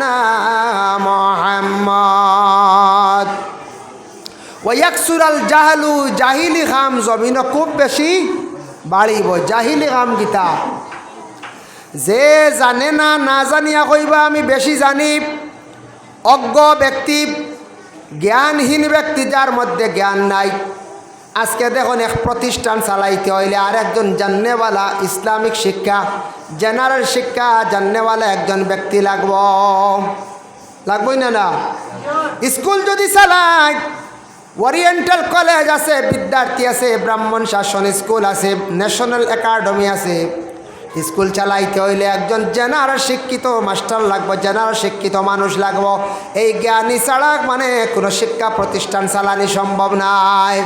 মাওলানা মোহাম্মদ। ওয়াকসুরাল জাহালু জাহিলি খাম জমিন খুব বেশি বাড়িব। জাহিলি খাম গীতা। যে জানে না না জানিয়া কইবা আমি বেশি জানি। অজ্ঞ ব্যক্তি, জ্ঞানহীন ব্যক্তি, যার মধ্যে জ্ঞান নাই। আজকে দেখুন এক প্রতিষ্ঠান চালাইতে হইলে আর একজন জান্নেওয়ালা ইসলামিক শিক্ষা, জেনারেল শিক্ষা, জান্নেওয়ালা একজন ব্যক্তি লাগব। লাগবই না না? স্কুল যদি চালায়, ওরিয়েন্টাল কলেজ আছে, বিদ্যার্থী আছে, ব্রাহ্মণ শাসন স্কুল আছে, ন্যাশনাল একাডেমি আছে, স্কুল চালাইতে হইলে একজন জেনারেল শিক্ষিত মাস্টার লাগবো, জেনারেল শিক্ষিত মানুষ লাগবো। এই জ্ঞানী ছাড়া মানে কোনো শিক্ষা প্রতিষ্ঠান চালানি সম্ভব নাই।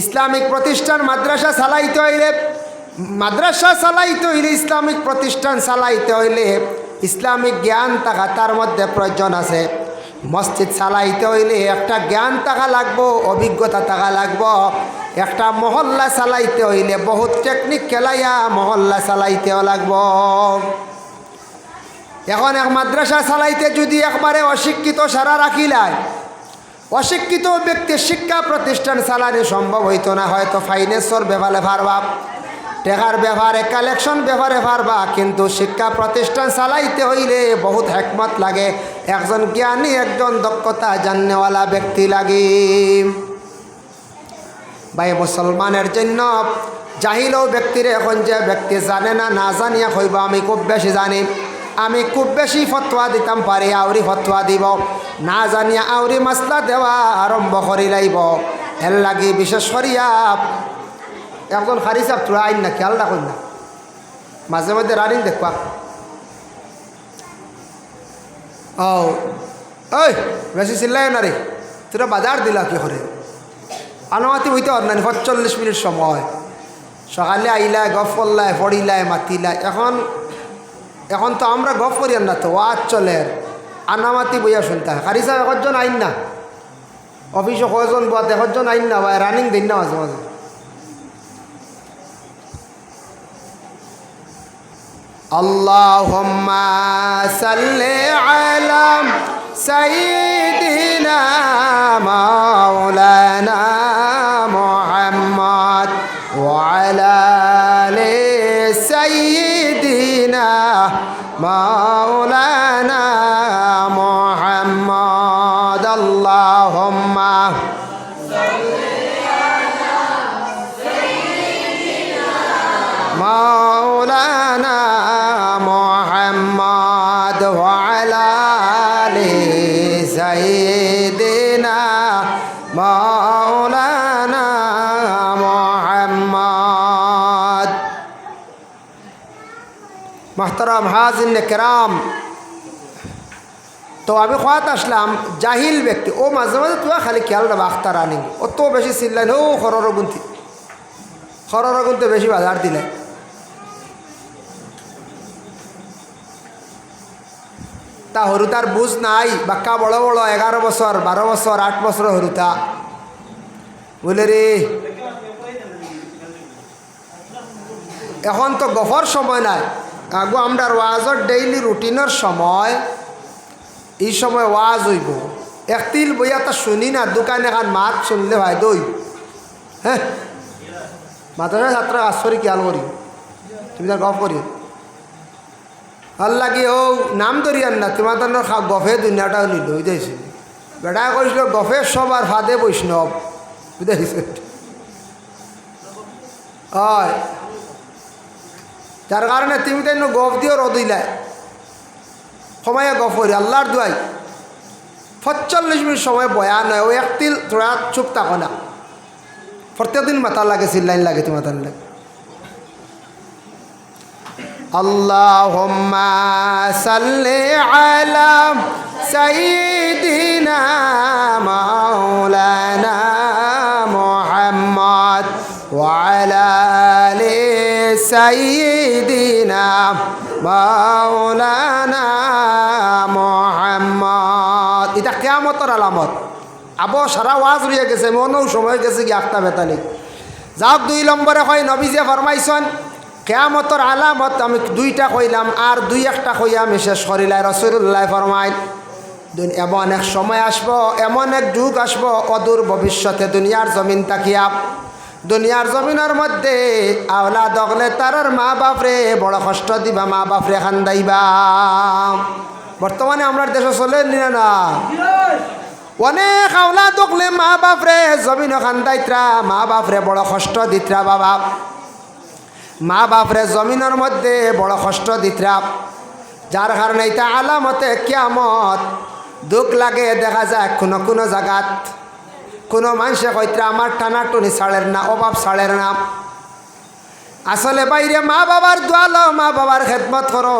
ইসলামিক প্রতিষ্ঠান মাদ্রাসা চালাইতে হইলে, মাদ্রাসা চালাইতে হইলে ইসলামিক প্রতিষ্ঠান চালাইতে হইলে ইসলামিক জ্ঞান থাকা তার মধ্যে প্রয়োজন আছে। মসজিদ চালাইতে হইলে একটা জ্ঞান থাকা লাগবো, অভিজ্ঞতা থাকা লাগবো। একটা মহল্লা চালাইতে হইলে বহুত টেকনিক খেলাইয়া মহল্লা চালাইতেও লাগবো। এখন এক মাদ্রাসা চালাইতে যদি একবারে অশিক্ষিত সারা রাখিলায় অশিক্ষিত ব্যক্তির শিক্ষা প্রতিষ্ঠান চালানো সম্ভব হইতো না, হয়তো ফাইন্যান্সর ব্যাপারে পারবা টেকার ব্যবহারে কালেকশন ব্যবহারে পারবা কিন্তু শিক্ষা প্রতিষ্ঠান চালাইতে হইলে বহুত হেকমত লাগে। একজন জ্ঞানী, একজন দক্ষতা জাননেওয়ালা ব্যক্তি লাগে। ভাই, মুসলমানের জন্য জাহিলেও ব্যক্তির এখন যে ব্যক্তি জানে না না জানিয়া হইব আমি খুব বেশি জানি। আমি খুব বেশি ফতোয়া দিতাম, পারি আউরি ফতোয়া দিব। না জানিয়া আউরি মাসলা দেওয়া আরম্ভ করি লাইব। এর লাগি বিশেষ করিয়া একজন খারি সাহেব তোরা আইন না, খেয়াল রাখুন না। মাঝে মধ্যে রানিং দেখবা। ও ওই বেশি চিল্লাই না রে। তোরা বাজার দিলা কি করে? আনুমাতি হইতে পার না পঁচল্লিশ মিনিট সময়। সকালে আইলায় গফ করলায় পড়িলায় মাতিলায় এখন এখন তো আমরা গফ করি না তো, ওয়াজ চলে। আনামাতি বইয়া শুনতে হয় খারি সাহেব একজন আইন না অফিসে কয়জন বাদ একজন আইন না বা রানিং দিন না মাঝে মাঝে اللهم صل على سيدنا مولانا محمد وعلى آل سيدنا مولانا اللهم مولانا محمد وعلى آله سيدنا مولانا محمد. محترم حاضرين الكرام তো আমি খোয়াত আসলাম, জাহিল ব্যক্তি। ও মাঝে মাঝে তুই খালি খেয়াল রাখবা আখতার আনি অত বেশি চিল্লাইন, ও খরর গুনতি। খরর গুনতে বেশি বাজার দিলে। তা হরুতার বুঝ নাই, বাক্কা বড় বড় এগারো বছর বারো বছর আট বছর হরুতা বলে রে এখন তো গফর সময় নাই। আগো আমরা ওয়াজর ডেইলি রুটিনের সময়। এই সময় ওয়াজ হইব। একতিল বইয়া তা শুনি না, দোকান এখন মাত শুনলে ভাই দই। হ্যাঁ মাতারা ছাত্র আশ্বরী খেয়াল করি? তুমি তার গফ করি। ভালো লাগি ও নাম ধরিয়ান না, তোমার তো গফে দুনিয়াটা নিল বুঝাইছে বেটা কৈছিল গফে সবার ফাদে বৈষ্ণৱ বুঝাইছে। হয়। যার কারণে তুমি তাই গফ দিও রদিলাই সময় গফ করি আল্লাহর দুয়াই পঁচল্লিশ মিনিট সময় বয়া নয় ও একতিল তোরা চুপ থাকো না প্রত্যেকদিন মাথা লাগে চিল্লাইন লাগে তোমার তার লাগে اللهم صل على سيدنا مولانا محمد وعلى آل سيدنا মাওলানা মোহাম্মদ। এটা কেয়ামতর আলামত। আবো সারা ওয়াজ রয়ে গেছে মনেও সময় গেছে কি আখতা বেতানি যাওক দুই নম্বরে হয়, নবীজে ফরমাইছন, কেয়ামতর আলামত আমি দুইটা কইলাম, আর দুই একটা কইয়া আমি শেষ করিলাই রসুল্লাহ ফরমাইল এমন এক সময় আসব, এমন এক যুগ আসব, অদূর ভবিষ্যতে দুনিয়ার জমিন তাকিয়া। দুনিয়ার জমিনের মধ্যে আওলা দগলে তারার মা বাপরে বড় কষ্ট দিবা, মা বাপরে খান্দাইবা বর্তমানে আমরা দেশে চলে নিয়ে না অনেক আওলা দগলে মা বাপরে জমিন খান্দাইত্রা মা বাপরে বড় কষ্ট দিত্রা বাবা। মা বাপরে জমিনের মধ্যে বড় কষ্ট দিত্রা। যার কারণে এটা আলামতে কিয়ামত দুঃখ লাগে, দেখা যায় কোনো কোনো জায়গাত কোনো মানুষে কইত্রা আমার টানাটুনি ছাড়ের না অভাব ছাড়ের না। আসলে বাইরে মা বাবার দোয়ালো, মা বাবার খেদমত করো।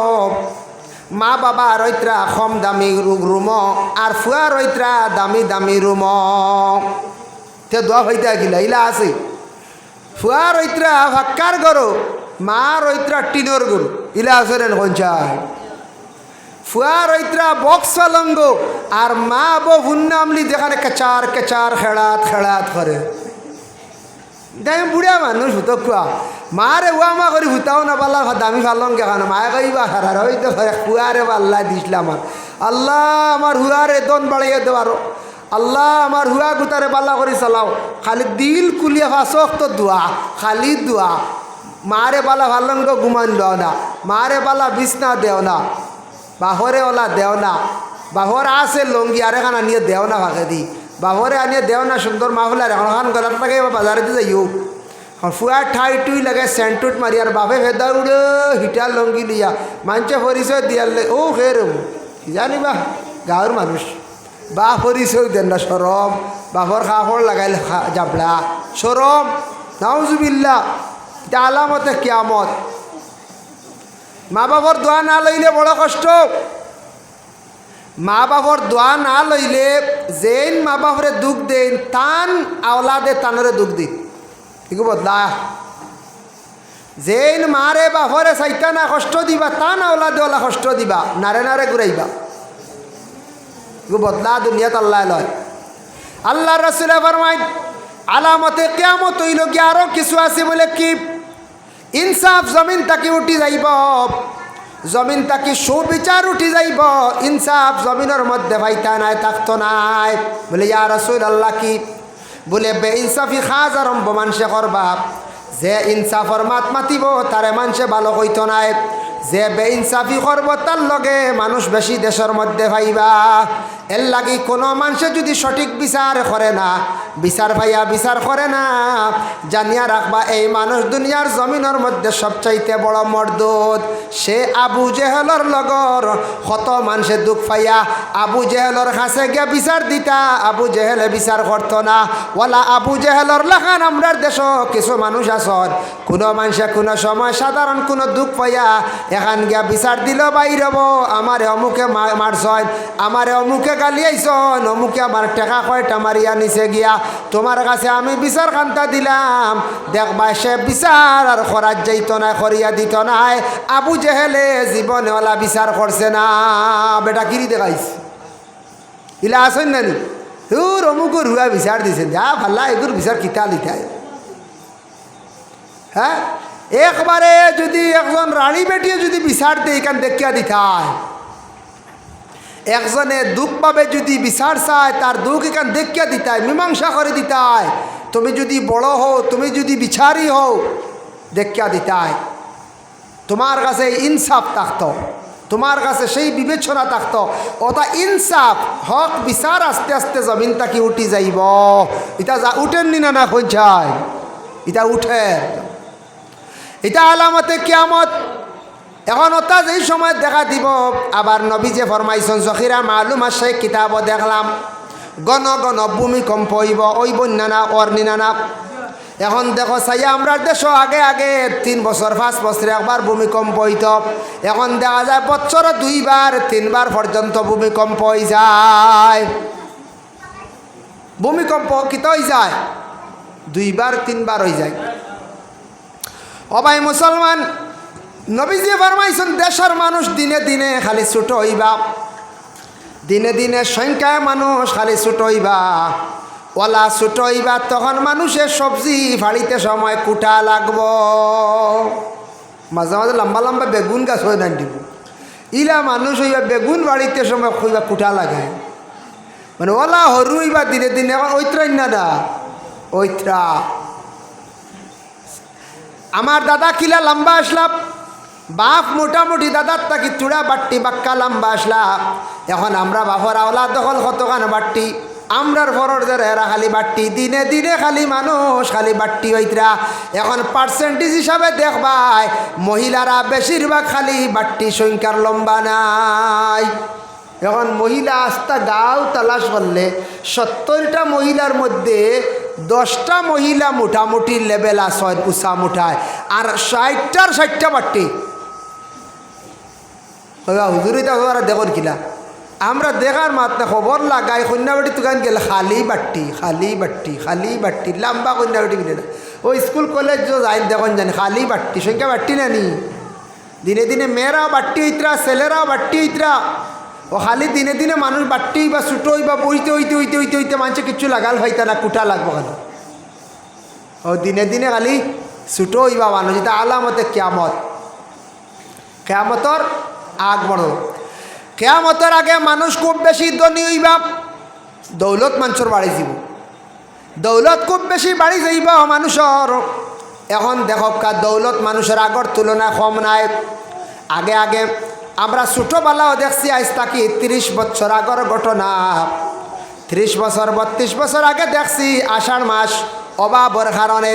মা বাবা রৈত্রা কম দামি রুম আর ফুয়া রৈত্রা দামি দামি রুম। তে দোয়া হইতে গিলা ইলা আছে। ফুয়া রৈত্রা ফাক্কার গরু, মা রৈত্রা টিনোর গরু, ইলা আছে রে কঞ্চায় ফুয়া রৈত্রা বক্স লঙ্গ আর মা বো হুন্নামলি যেখানে কেচার কেচার খেড়াত খেড়াত করে। দেখ, বুড়া মানুষ হুতো কুয়া। মারে উয়া মা করি হুতাও না পাল্লা দামি ফালং কেখানো মায়ে কইবা হারার হইতে হুয়ারে পাল্লা দিছিল আমার। আল্লাহ, আমার হুয়ারে দন বাড়িয়ে দেওয়ারো আল্লাহ, আমার হুয়া গুতারে পাল্লা করে চালাও। খালি দিল কুলিয়া ফাঁসক তো দোয়া খালি দোয়া মারে পালা ভালঙ্গ গুমান দেও না। মারে পালা বিছনা দেও না। বাহরে ওলা দেও না বাহর আছে লঙ্গি, আর এখান আনিয়ে দেও না ভাগে দি। বাহরে আনিয়ে দেও না সুন্দর মাহলার এখন খান গলার লাগে বাজারে দিয়ে যাইও। ফুয়া ঠাই টুই লাগে সেন্টুট মারি আর বাপে ভেদা উড়ে হিটার লঙ্গি লিয়া। মাঞ্চে পরিচয় দিয়ালে ও হে রে জানিবা? গাঁৱৰ মানুষ বা পরিচয় দেন না সরম বাপর খাফড় লাগাইল জাবলা। সরম নাউজুবিল্লা এটা আলামতে কিয়ামত। মা বাবার দোয়া না লইলে বড় কষ্ট। মা বাবার দোয়া না লইলে যেন মা বাপরে দুঃখ দেন তান আওলাদে তানরে দুঃখ দিন। ঠিক বদলা যেন মারে বাপরে চাইতা না কষ্ট দিবা, তান আওলাদে ওলা কষ্ট দিবা নারে নারে ঘুরাইবা বদলা দুনিয়াত আল্লাহ লয়। আল্লাহ রসুলে ফরমাই আলামতে কেমত হইল কি আরও কিছু আছে বলে কি ইনসাফ জমিন তাকে উঠি যাইব। জমিন তাকে সুবিচার উঠি যাইব। ইনসাফ জমিনের মধ্যে ভাইতা নাই, থাকতো নাই। বলে, ইয়া রসুল আল্লাহ কি? বলে, বে ইনসাফি খাজ আরম্ভ মানুষে করবা। যে ইনসাফর মাত মাতিব, তারে মানুষে ভালো কইতো নাই। যে বে ইনসাফি করব, তার লগে মানুষ বেশি দেশের মধ্যে ভাইবা। এর লাগি কোনো মানুষে যদি সঠিক বিচার করে না, বিচার ভাইয়া বিচার করে না, জানিয়া রাখবা এই মানুষ দুনিয়ার জমিনের মধ্যে সবচাইতে বড় মর্দুদ। সে আবু জেহেলর লগর, কত মানুষে দুঃখ পাইয়া আবু জেহেলর কাছে গিয়া বিচার দিতা। আবু জেহেলে বিচার করতো না। ওলা আবু জেহেলর লাখান, আমরার দেশ কিছু মানুষ আসন কোনো মানুষে কোনো সময় সাধারণ কোনো দুঃখ পাইয়া এখান গিয়া বিচার দিল বাইরব আমারে অমুকে মারছন আমারে অমুকে গালি আইসন অমুকে আমার টেকা কয়টা মারিয়া নিচে গিয়া, তোমার কাছে আমি বিচার কান্তা দিলাম। দেখবা সে বিচার আর খরার যাইত না করিয়া দিত নাই। আবু জেহেলে জীবনে ওলা বিচার করছে না। বেটা কিরি দেখাইছে? ইলা আসেন নানি? তোর অমুকুর হুয়া বিচার দিছে যা ভাল্লা এগুর বিচার কিতা লিখায় হ্যাঁ? একবারে যদি একজন রানী বেটিয়ে যদি বিচার দিয়ে, এখান দেখিয়া দিতায় একজনে দুঃখ পাবে যদি বিচার চায়, তার দুঃখ এখান দেখিয়া দিতায় মীমাংসা করে দিতায় তুমি যদি বড় হও, তুমি যদি বিচারি হও, দেখিয়া দিতায় তোমার কাছে ইনসাফ থাকত। তোমার কাছে সেই বিবেচনা থাকত। ওটা ইনসাফ, হক, বিচার আস্তে আস্তে জমিন তাকি উঠি যাইব। এটা যা উঠেননি না না যায় এটা উঠে এটা আলামতে কিয়ামত। এখন ওটা যেই সময় দেখা দিব, আবার নবী যে ফরমাইছন, জখিরা, মালুম আছে কিতাব দেখলাম। গণ গণ, ভূমিকম্প হইব, ওই বন্যা না অর্নি না এখন দেখো, চাই আমরা দেশ আগে আগে, তিন বছর, পাঁচ বছরে একবার ভূমিকম্প হইত। এখন দেখা যায়, বছরে দুইবার, তিনবার পর্যন্ত ভূমিকম্প হয়ে যায়। ভূমিকম্প কিত হয়ে যায়? দুইবার, তিনবার হয়ে যায়। অবাই মুসলমান, নবীজি ফরমাইছেন, দেশের মানুষ দিনে দিনে খালি ছোট হইবা। দিনে দিনে সংখ্যায় মানুষ খালি ছোট হইবা। ওলা ছোট হইবা, তখন মানুষের সবজি ফাড়িতে সময় কুটা লাগব। মাঝে মাঝে লম্বা লম্বা বেগুন গাছ হয় না দিব। ইলা মানুষ হইবা বেগুন বাড়িতে সময় হইবা কুটা লাগায়। মানে ওলা হরু হইবা দিনে দিনে এখন ঐত্রাই না না ঐত্রা। আমার দাদা কিলা লম্বা আসলাম বাপ মোটামুটি দাদার তাকি চূড়া বাট্টি, বাক্কা লম্বা আসলাম এখন আমরা বাপর আওলা দখল কতখান বাট্টি? আমরার ফরর যে এরা খালি বাট্টি। দিনে দিনে খালি মানুষ খালি বাট্টি হইতরা। এখন পার্সেন্টেজ হিসাবে দেখবাই মহিলারা বেশিরভাগ খালি বাট্টি সংখ্যার লম্বা নাই। এখন মহিলা আস্তা গাও তালাশ করলে সত্তরটা মহিলার মধ্যে দশটা মহিলা মোটামুটি লেভেল আসয় উষা মুঠায় আর ষাটটার ষাটটা বাট্টি হুজুরি তা ওরা দেখুন কিলা। আমরা দেখার মাত্র খবর লাগাই কন্যাবাটি তুকান গেলে, খালি বাট্টি খালি বাট্টি খালি বাট্টি, লম্বা কন্যাবাটি বিলে না। ও স্কুল, কলেজ যাই দেখুন জানি, খালি বাট্টি, সংখ্যা বাট্টি না নি দিনে দিনে মেয়েরাও বাট্টি হইতরা ছেলেরাও বাট্টি হইতরা ও খালি দিনে দিনে মানুষ বাট্টি বা ছুটো বা বইতে হইতে হইতে হইতে হইতে মানুষে কিছু লাগাল হইতা না কুটা লাগবো খালি। ও দিনে দিনে খালি ছুটো হইবা মানুষ, এটা আলামতে কেয়ামত। কেয়ামতর আগ বড়। কেয়ামতের আগে মানুষ খুব বেশি ধনী হইবা, দৌলত মানুষের বাড়ি যাব দৌলত খুব বেশি বাড়ি যাইবা মানুষের। এখন দেখক দৌলত মানুষের আগর তুলনায় কম নাই। আগে আগে আমরা ছোটোবেলাও দেখছি আজ তাকি তিরিশ বছর আগর ঘটনা। ত্রিশ বছর, বত্রিশ বছর আগে দেখছি আষাঢ় মাস অভাবর কারণে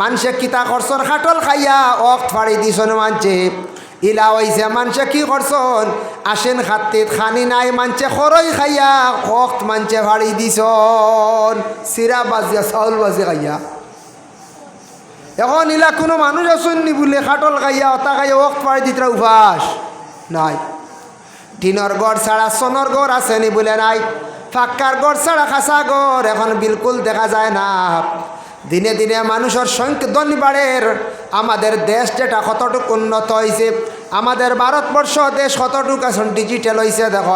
মানুষে কিতা খরচর খাটল খাইয়া অক ফাড়ি দিছন মানছে ইলা হইছে মানুষে কি করছন আসেন খাতিত খানি নাই মানছে খরই খাইয়া অক্ত মানছে ফাড়ি দিছন। চিরা বাজিয়া চাউল বাজি খাইয়া। এখন ইলা কোনো মানুষ আসুন নি বলে, খাটল খাইয়া, অতা খাইয়া অক্ত ফাড়ি দিতরা উপাস। নাই। টিনর গড় ছাড়া সোনর গড় আসেনি বলে নাই। ফাক্কার গড় ছাড়া খাসা গড় এখন বিলকুল দেখা যায় না। দিনে দিনে মানুষের সংখ্যা ধনীবাড়ের আমাদের দেশ যেটা কতটুকু উন্নত হয়েছে আমাদের ভারতবর্ষ দেশ কতটুকু এখন ডিজিটাল হয়েছে দেখ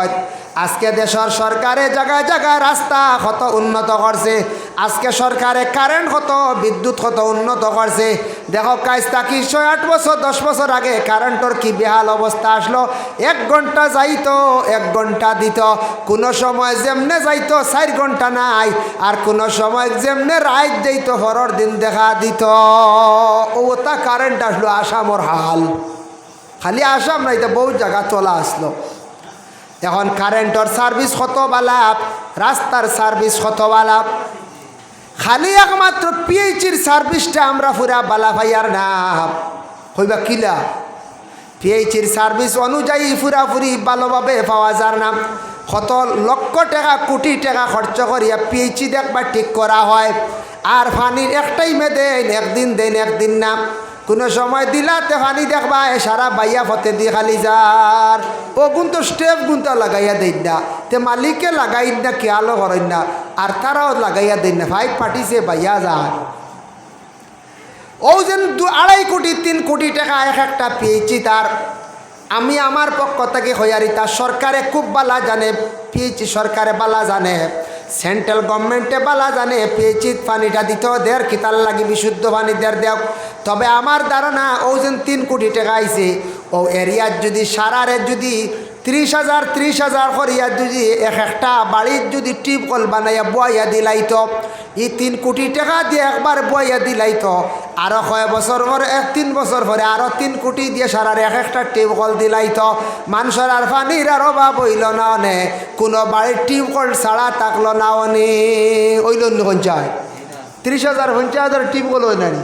আজকে দেশের সরকারে জায়গায় জায়গায় রাস্তা কত উন্নত করছে আজকে সরকারে কারেন্ট কত, বিদ্যুৎ কত উন্নত করছে? দেখো কাজ তাকি ছয়, আট বছর, দশ বছর আগে কারেন্টর কি বেহাল অবস্থা আসলো? এক ঘণ্টা যাইতো, এক ঘণ্টা দিত। কোনো সময় যেমনে যাইতো, চার ঘণ্টা নাই। আর কোনো সময় যেমনে রাত যাইতো হরর দিন দেখা দিত। ও, তা কারেন্ট আসলো আসামর হাল। খালি আসাম নাই, তো বহু জায়গা চলা আসলো। এখন কারেন্টর সার্ভিস কত বালাপ? রাস্তার সার্ভিস কত বালাপ? খালি একমাত্র পিএইচির সার্ভিসটা আমরা পুরা বালা ভাইয়ার না হইবা কিলা পিএইচির সার্ভিস অনুযায়ী পুরাপুরি ভালোভাবে পাওয়া যার নাম। কত লক্ষ টাকা, কোটি টাকা খরচ করিয়া পিএইচি দেখবা ঠিক করা হয়। আর পানির একটাই মে দেন একদিন দেন, একদিন না কোনো সময় দিলাতে পানি দেখবা, এ সারা বাইয়া ফতে দিয়ে খালি যার। ও গুণ স্টেপ গুণটা লাগাইয়া দেন না। তে মালিকে লাগাই না খেয়ালও করেন না। আর তারাও লাগাইয়া দেন না? ভাই, পাঠিছে বাইয়া যার ও যেন দু আড়াই কোটি, তিন কোটি টাকা এক একটা পেয়েছি তার। আমি আমার পক্ষ থেকে হইয়ারি, তার সরকারে খুব বালা জানে, পেয়েছি সরকারে বালা জানে। সেন্ট্রাল গভর্নমেন্টে বালা জানে, পেয়েছি, পানিটা দিতেও দের কিতার লাগি বিশুদ্ধ পানি দের দেও। তবে আমার ধারণা, ও যেন তিন কোটি টাকা আইছে। ও এরিয়ার যদি, সারারে যদি ত্রিশ হাজার ত্রিশ হাজার করিয়া যদি এক একটা বাড়ির যদি টিপ কল বানাইয়া বইয়া দিলাইতো, ই তিন কোটি টাকা দিয়ে একবার বইয়া দিলাইতো আরও কয় বছর পরে, এক তিন বছর পরে আরও তিন কোটি দিয়ে সারার এক একটা টিপ কল দিলাইতো। মানুষের আর পানির আর অভাব হইল না অনে, কোনো বাড়ির টিপ কল ছাড়া থাকল না অনে। ওইল পঞ্চায় ত্রিশ হাজার, পঞ্চাশ হাজার টিপ কল হয় নানি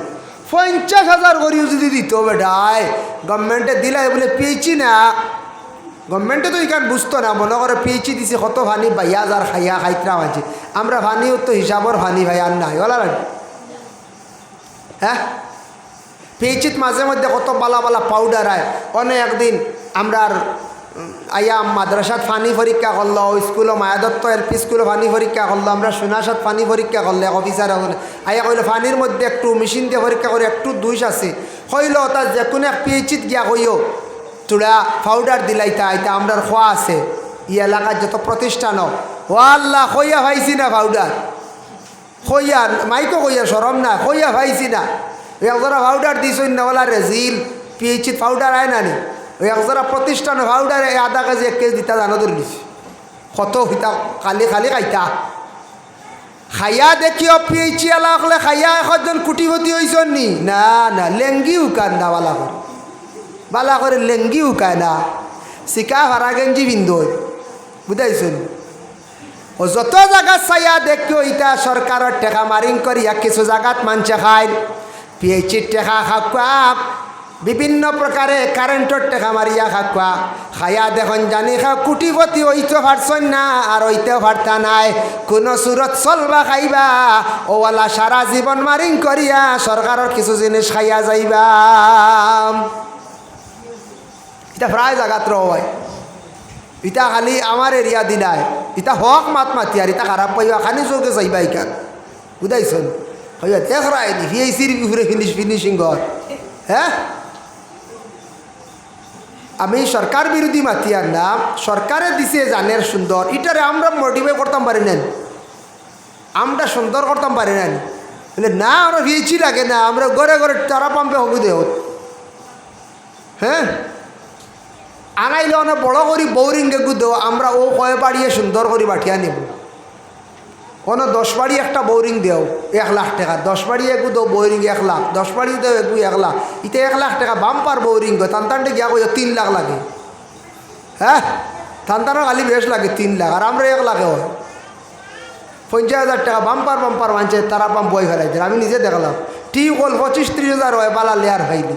পঞ্চাশ হাজার করিও যদি দিত বেটায় গভর্নমেন্টে দিলাই বলে পেয়েছি না। গভর্নমেন্টে তো এখান বুঝতো না, মনে করে পেয়েছি দিছে কত ভানি বাইয়া হাজার খাইয়া খাইতরা মাঝে আমরা ভানিও তো হিসাবর ভানি ভাই আর নাই ওলা হ্যাঁ পেয়েছিত মাঝে মধ্যে কত বালা বালা পাউডার আয়। অনেক একদিন আমরা আইয়া মাদ্রাসাত ফানি পরীক্ষা করল স্কুলও মায়াদত্ত এল পি স্কুলে ফানি পরীক্ষা করল আমরা সোনাসাত ফানি পরীক্ষা করলে এক অফিসার আইয়া কইলো ফানির মধ্যে একটু মেশিন দিয়ে পরীক্ষা করে একটু দুইশ আছে কইল তার যে কোনো এক পিএইচিত গিয়া কইও চূড়া পাউডার দিলাইতা আইতা আমরার খোয়া আছে। ই এলাকার যত প্রতিষ্ঠানও ও আল্লাহ কইয়া ভাইছি না পাউডার কইয়া মাইকো কইয়া সরম না কইয়া ভাইছি না। একজরা পাউডার দিছই না ওলা রেজিল পিএইচিত পাউডার আয় না নি। ওই একজোড়া প্রতিষ্ঠান পাউডার আধা কেজি, এক কেজি দিতা জানো ধরে দিছি কত হইতা খালি খালি খাইতা। খাইয়া দেখিও পিএইচি আলা হলে খাইয়া এখন কুটিপতি হইছন। নি, না না লেঙ্গি উকান বালা করে বালা করে লেঙ্গি উকায় না। শিকা ভাড়া গেঞ্জি বিন্দু বুঝাইছুন ও যত জায়গা চাইয়া দেখিও ইটা সরকারের টেকা মারিং করিয়া কিছু জায়গাত মানছে খায় পিএইচির টেকা খাকুয়া বিভিন্ন প্রকারে কারেন্টর টেকা মারিয়া খাকুয়া খাইয়া দেখুন জানি খা কুটিপতি ওইতে পারছন না আর ওইতেও পারতা নাই। কোনো সুরত চলবা খাইবা। ওওয়ালা সারা জীবন মারিং করিয়া সরকারের কিছু জিনিস খাইয়া যাইবা। এটা প্রায় জায়গাত হয়। ইটা খালি আমার এরিয়া দিলাই ইটা হক মাত মাতি আর ইটা খারাপ পাইবা খানি চৌকে চাইবা ইকান বুঝাইছন হইয়া দেখ রায় নি। ভিআইসির বিফুরে ফিনিশ ফিনিশিং ঘর হ্যাঁ আমি সরকার বিরোধী মাতি আর না সরকারে দিছে জানের সুন্দর ইটারে আমরা মডিফাই করতাম পারি নেন। আমরা সুন্দর করতাম পারি নেন। বলে, না আমরা ভিএইচি লাগে না। আমরা ঘরে ঘরে তারা পাম্পে হবু দেহ হ্যাঁ আনাইলে অনেক বড় করি বৌরিংকে গুদেও আমরা ও কয়ে বাড়িয়ে সুন্দর করে বাঠিয়া নেব। কোনো দশ বাড়ি একটা বোরিং দেও, এক লাখ টাকা। দশ বাড়ি একু দেও বোরিং এক লাখ, দশ বাড়ি দেও একু এক লাখ। ইতে এক লাখ টাকা বাম্পার বোরিং গো, তান্তানটে গিয়া কই তিন লাখ লাগে। হ্যাঁ? তান্তানো খালি বেশ লাগে তিন লাখ, আর আমরা এক লাখে হয়। পঞ্চাশ হাজার টাকা বাম্পার বাম্পার মানছে তারা পাম্প বই ফেলাই আমি নিজে দেখলাম। টিউবওয়েল পঁচিশ ত্রিশ হাজার হয়, বালা লেয়ার হয়নি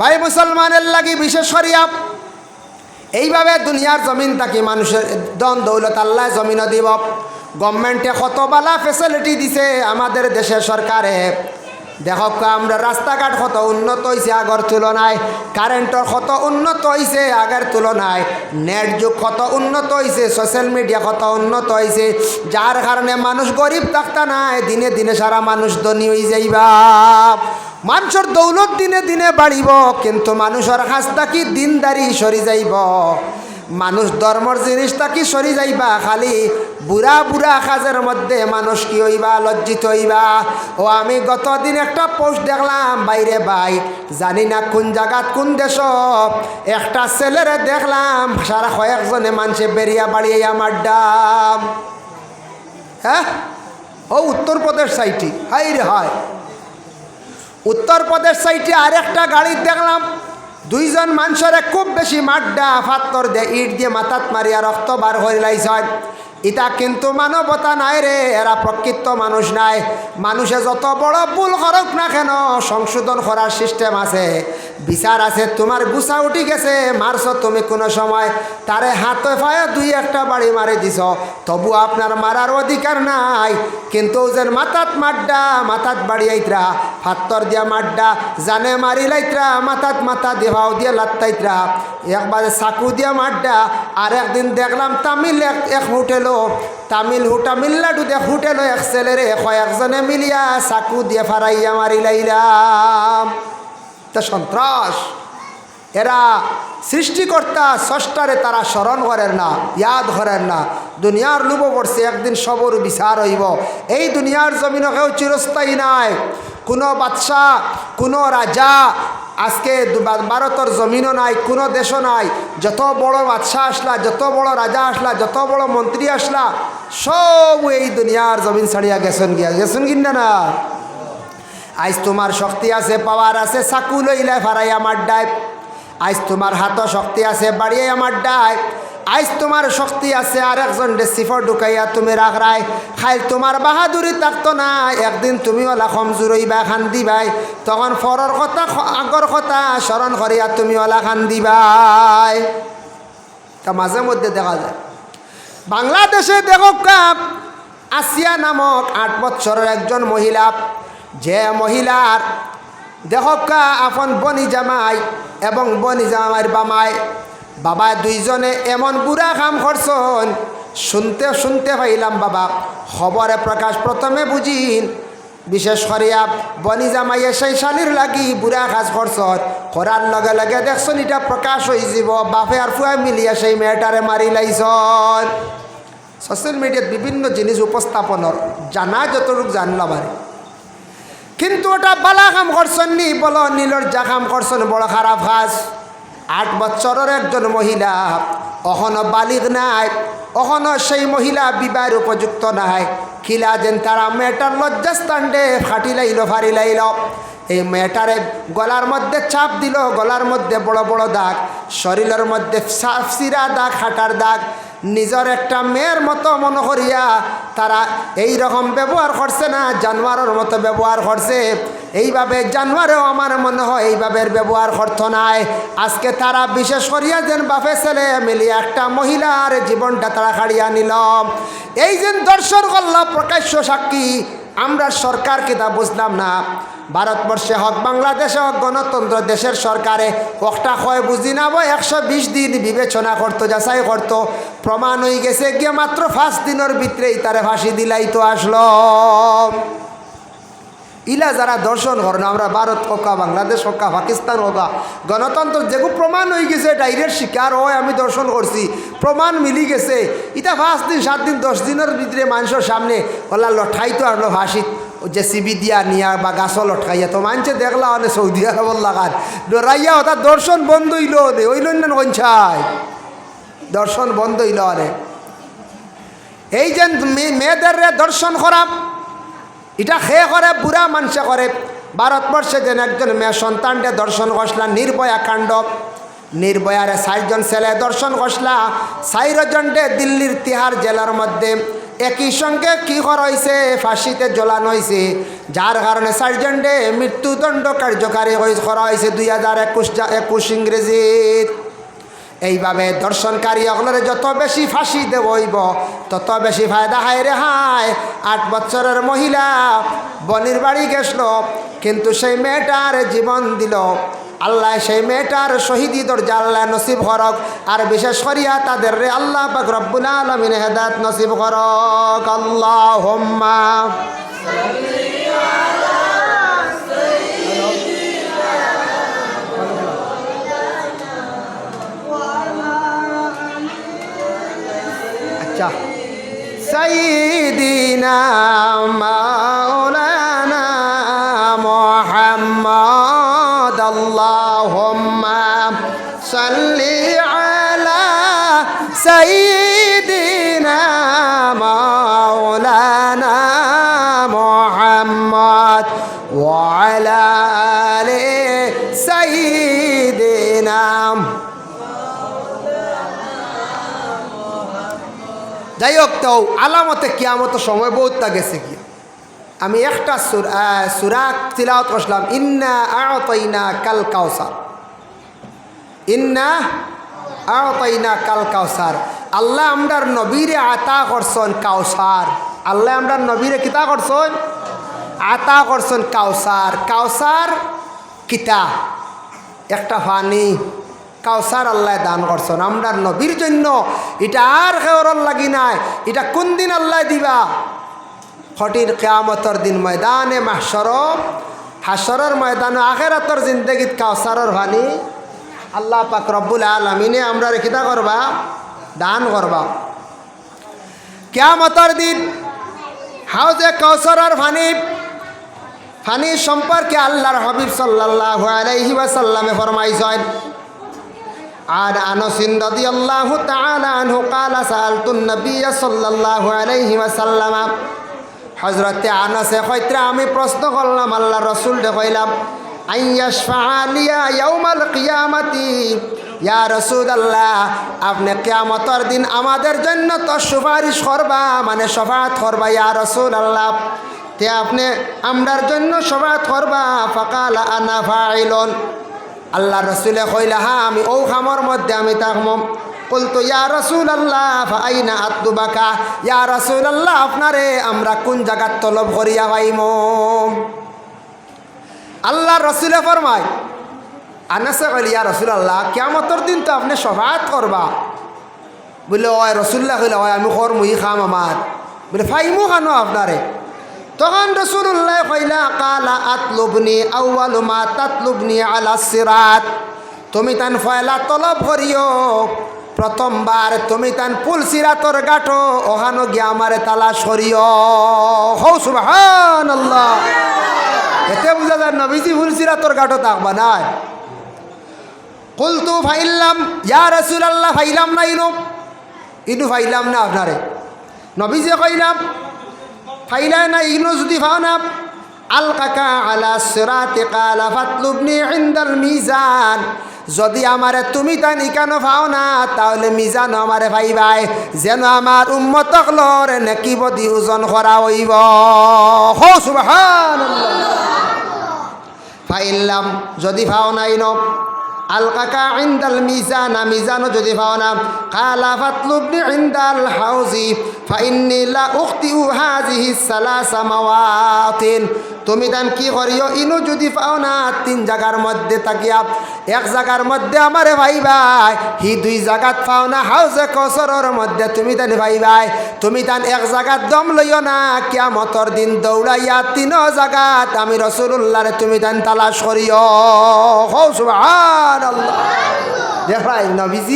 ভাই, মুসলমানের লাগি বিশেষ করিয়া এইভাবে দুনিয়ার জমিন থাকি মানুষের দন দৌলত আল্লাহ জমিনও দিব। গভর্নমেন্টে কত বালা ফেসিলিটি দিছে আমাদের দেশের সরকারে। দেখক আমরা রাস্তাঘাট কত উন্নত হয়েছে আগর তুলনায়, কারেন্টর কত উন্নত হয়েছে আগের তুলনায়, নেট যুগ কত উন্নত হয়েছে সোশ্যাল মিডিয়া কত উন্নত হয়েছে যার কারণে মানুষ গরিব থাকতা নাই, দিনে দিনে সারা মানুষ ধনী হয়ে যাইবা। মানুষের দৌলত দিনে দিনে বাড়িব, কিন্তু মানুষের হাসতা কি দিনদারি সরি যাইব? মানুষ ধর্মর জিনিসটা কি সরি যাইবা? খালি বুড়া বুড়া কাজের মধ্যে মানুষ কি হইবা, লজ্জিত হইবা? ও, আমি গতদিন একটা পোস্ট দেখলাম, বাইরে ভাই, জানি না কোন জায়গাত কোন দেশ। একটা ছেলেরে দেখলাম, সারা কয়েকজনে মানুষে বেরিয়া বাড়িয়ে আমার ডাম। হ্যাঁ? ও, উত্তরপ্রদেশ সাইটি হাই রে হায়। উত্তরপ্রদেশ সাইটে আরেকটা গাড়ি দেখলাম। দুইজন মানুষের খুব বেশি মাড্ডা, ফাত্তর দে ইট দিয়ে মাথাত মারিয়া রক্ত বার হয়ে লাইছে। ইটা কিন্তু মানবতা নাই রে, এরা প্রকৃত মানুষ নাই। মানুষে যত বড় ভুল করক না কেন, সংশোধন করার সিস্টেম আছে। বিচার আছে, তোমার গুছা উঠি গেছে, মারছ তুমি কোনো সময়। তারে হাতে পায়ে দুই একটা বাড়ি মারি দিছ, তবু আপনার মারার অধিকার নাই। কিন্তু যেন মাথাত মাড্ডা, মাথাত বাড়ি আইতরা, ফাত্তর দিয়া মাড্ডা, জানে মারি লাইতরা, মাথাত মাথা দেহাও দিয়ে লাত্তাইতরা। একবারে চাকু দিয়া মাড্ডা আর একদিন দেখলাম তামিল এক এক হোটেলও তামিল হু তামিলনাডু দেখ হোটেলও এক ছেলেরে, কয়েকজনে মিলিয়া চাকু দিয়ে ফারাইয়া মারি লাইলাম। তা সন্ত্রাস। এরা সৃষ্টিকর্তা ষষ্ঠারে তারা স্মরণ করেন না, ইয়াদ করেন না। দুনিয়ার লুব পড়ছে, একদিন সবর বিচার হইব। এই দুনিয়ার জমিন কেউ চিরস্থায়ী নাই। কোনো বাদশাহ, কোনো রাজা, আজকে ভারতের জমিনও নাই, কোনো দেশও নাই। যত বড় বাদশাহ আসলা, যত বড় রাজা আসলা, যত বড় মন্ত্রী আসলা, সব এই দুনিয়ার জমিন ছাড়িয়া গেছেন গিয়া। গেছেন কিনা না? আজ তোমার শক্তি আছে পাওয়ার আছে, চাকু লইলে ফারাই আমার ডাই আজ তোমার হাত শক্তি আছে, বাড়িয়ে আমার ডাই আজ তোমার শক্তি আছে আর একজন সিফর ঢুকাইয়া তুমি রাখ রায়। খাইল তোমার বাহাদুরি থাকতো না একদিন তুমি ওলা কমজোর হইবা, খান দিবাই। তখন ফরর কথা আগর কথা স্মরণ করিয়া তুমি ওলা খান দিবাই। তা মাঝে মধ্যে দেখা যায়। বাংলাদেশে দেখো কাপ, আসিয়া নামক আট বছরের একজন মহিলা যে মহিলার দেখকা আপন বনি জামাই এবং বনি জামাইয়ের বামাই, বাবা দুইজনে এমন বুড়া কাম করছন, শুনতে শুনতে পাইলাম বাবা, খবরে প্রকাশ প্রথমে বুঝিন, বিশেষ করিয়া বনি জামাইয়ে সেই শালির লাগি বুড়া কাজ করছন, করার লগে লগে দেখছন এটা প্রকাশ হয়ে যাব, বাপে আর ফুয়া মিলিয়া সেই মেয়েটারে মারি লাইছন। সোশ্যাল মিডিয়াত বিভিন্ন জিনিস উপস্থাপনের জানা যতটুকু জানলাম আর। কিন্তু ওটা বালা কাম করছেন নি, বলো নীলজ্জা কাম করছেন, বড় খারাপ কাজ। আট বছরের একজন মহিলা অহনো বালিক নাই অহনো সেই মহিলা বিবাহের উপযুক্ত নাই। খিলা যেন তারা মেয়েটার লজ্জাস্থানডে ফাটি লাইল, ফারি লাইল। এই মেয়েটারে গলার মধ্যে চাপ দিল, গলার মধ্যে বড় বড় দাগ, শরীরের মধ্যে সাফ সিরা দাগ, হাঁটার দাগ নিজের একটা মেয়ের মতো মনে করিয়া তারা এই রকম ব্যবহার করছে না, জানোয়ারের মতো ব্যবহার করছে। এইভাবে জানোয়ারেও আমার মনে হয় এইভাবে ব্যবহার করতো নাই। আজকে তারা বিশেষ করিয়া যেন বাপে ছেলে মিলিয়ে একটা মহিলার জীবনটা তারা হারিয়া নিল। এই যে দর্শন করল প্রকাশ্য সাক্ষী, আমরা সরকারকে তা বুঝলাম না। ভারতবর্ষে হোক, বাংলাদেশে হোক, গণতন্ত্র দেশের সরকারে একটা হয় বুঝি না বই, একশো বিশ দিন বিবেচনা করতো, যাচাই করতো। প্রমাণ হয়ে গেছে, গিয়ে মাত্র পাঁচ দিনের ভিতরেই তারে ফাঁসি দিলাই তো আসলো। ইলা যারা দর্শন করেন, আমরা ভারত হোকা, বাংলাদেশ হোকা, পাকিস্তান হোকা, গণতন্ত্র যেগু প্রমাণ হয়ে গেছে, ডাইরেক্ট শিকার হয়, আমি দর্শন করছি। প্রমাণ মিলি গেছে। ইটা পাঁচ দিন, সাত দিন, দশ দিনের ভিতরে মানুষের সামনে ওলা লঠাই তো আসলো ফাঁসিত। যে সিবি দিয়া নিয়া বা গাছও লটকাইয়া, তো মানছে দেখলা অনেক সৌদি আরব লাগার ডরাইয়া ওটা দর্শন বন্ধ হইল নে হইল না দর্শন বন্ধ হইল অনেক এই যে মেয়েদের দর্শন খারাপ, এটা খেয়ে করে বুড়া মানুষে করে ভারতবর্ষে যেন একজন মেয়ে সন্তানকে দর্শন করসলা নির্ভয়া কাণ্ড। নির্ভয়ারে ষাটজন ছেলে দর্শন করসলা সাইরজনটে দিল্লির তিহার জেলার মধ্যে। একই সঙ্গে কী হয়েছে ফাঁসিতে জ্বলানো হয়েছে যার কারণে ষাটজনটে মৃত্যুদণ্ড কার্যকারী করা হয়েছে দুই হাজার একুশ একুশ ইংরেজিত। এইভাবে দর্শনকারী অগলরে যত বেশি ফাঁসি দেবইব, তত বেশি ফায়দা হায় রে হায়। আট বছরের মহিলা, বনির বাড়ি গেছিল কিন্তু সেই মেয়েটার জীবন দিল। আল্লাহ সেই মেয়েটার শহীদি দরজা আল্লাহ নসিব করক, আর বিশেষ করিয়া তাদের রে আল্লাহ পাক রব্বুল আলমিন হেদাত নসিব করক। আল্লাহ হোম্মা আচ্ছা। সাইদিনা মা صل على سيدنا مولانا محمد وعلى آل سيدنا যাই হোক তো আলামতে কিয়ামত সময় বহুতটা গেছে কি আমি একটা সুরাক তিলাওত করলাম ইন্না আওতাইনা কাল কাউসার ইন্না আওতাইনা কাল কাউসার। আল্লাহ আমরার নবীরে আতা করছন কাউসার। আল্লাহ আমরার নবীরে কিতা করছন? আতা করছন কাউসার। কাউসার কিতা? একটা ফানি। কাউসার আল্লাহ দান করছেন। আমরা নবীর জন্য এটা আর খেওরল লাগি নাই। এটা কোন দিন আল্লাহ দিবা? ফটির কেয়ামতর দিন ময়দানে মাহসর হাসরের ময়দানে আখেরাতর জিন্দগিত কাউসারর ভানি আল্লাহ পাক রব্বুল আলমিনে আমরা রেখিতা করবা? দান করবা। কেয়ামতর দিন হাউজে কৌসরার ফানি ফানি সম্পর্কে আল্লাহর হাবিব সাল্লাহ আলাইহি ওয়াসাল্লামে ফরমাইছেন। আর আনসিন রাদিয়াল্লাহু আল্লাহ আনহু ক্বালা সাআলতুন নবী সাল্লাল্লাহু আলাইহি ওয়াসাল্লাম। হযরতে আনাসে কইত্রা, আমি প্রশ্ন করলাম আল্লাহ রাসূল কইলাম আপনি কেয়ামতর দিন আমাদের জন্য তো সুপারিশ করবা মানে সফাত করবা, ইয়া রসুল আল্লাহ তে আপনি আমরার জন্য সফাত করবা, ফকাল আনা ফাইলন আল্লাহ রসুলে কইলা, হা, আমি ও খামর মধ্যে আমি থাকম। বলতো ইয়া রসুল আল্লাহ আইনা আত্মু বাকা? ইয়া রসুল আল্লাহ আপনারে আমরা কোন জায়গার তলব করিয়া পাইম? আল্লাহ রসুলে ফরমায়, আনাসে কইল, ইয়া রসুল আল্লাহ কেমতর দিন তো আপনি সভাত করবা। বলে, ওয় রসুল্লাহ কইলে, ওয় আমি কর মুই খাম আমার। বলে ফাইমু খানো আপনারে? তখন রসুল্লাহ কইলা, কালা আতলুবনি আউয়ালু তাতলুবনি আলা সিরাত। তুমি তান ফয়লা তলব করিও। প্রথমবার তুমি তান পুল সিরাতর গাঠো ওহানো গিয়া আমারে তালাশ করিও। হৌ সুবহান আল্লাহ এতে বুঝা যায় নবীজি ফুলসিরা তোর গাঠো থাকবা না কুলতু ফাইলাম ইয়া রসুল আল্লাহ ফাইলাম না ইনু? ইনু ফাইলাম না আপনারে। নবীজি কইলাম, ফাইলায় না ইনু যদি ফাও না? আল কাকা আলা সিরাতে কালা ফাতলুবনি মিজান। যদি আমারে তুমি তাই ইকানো ফাও না, তাহলে মিজান আমারে ভাইবাই যেন আমার উম্মতক লরে নেকি বদি ওজন করা হইব। হো, সুবহানাল্লাহ। ফাইল্লাম, যদি ফাও নাই ন। আল কাকা ইন্দাল মিজানা মিজানো যদি ফাও না। কালা ফাতলুবনি ইন্দাল হাউজি ফাইন্নি লা উখতিউ হাজিহি সালাসা মাওয়াতিন। তুমি তান কি করিও? ইনো যদি পাও না, তিন জায়গার মধ্যে তাকিয়া, এক জায়গার মধ্যে আমারে ভাই ভাই হি দুই জায়গাত পাও না হাউসে কসরের মধ্যে তুমি তান ভাই ভাই তুমি তান এক জায়গাত দম লইও না কিয়া মতর দিন দৌড়াইয়া তিন জায়গাত আমি রসুল্লাহরে তুমি তান তালাশ করিও। হৌ সুবহানাল্লাহ। দেখাই নবীজি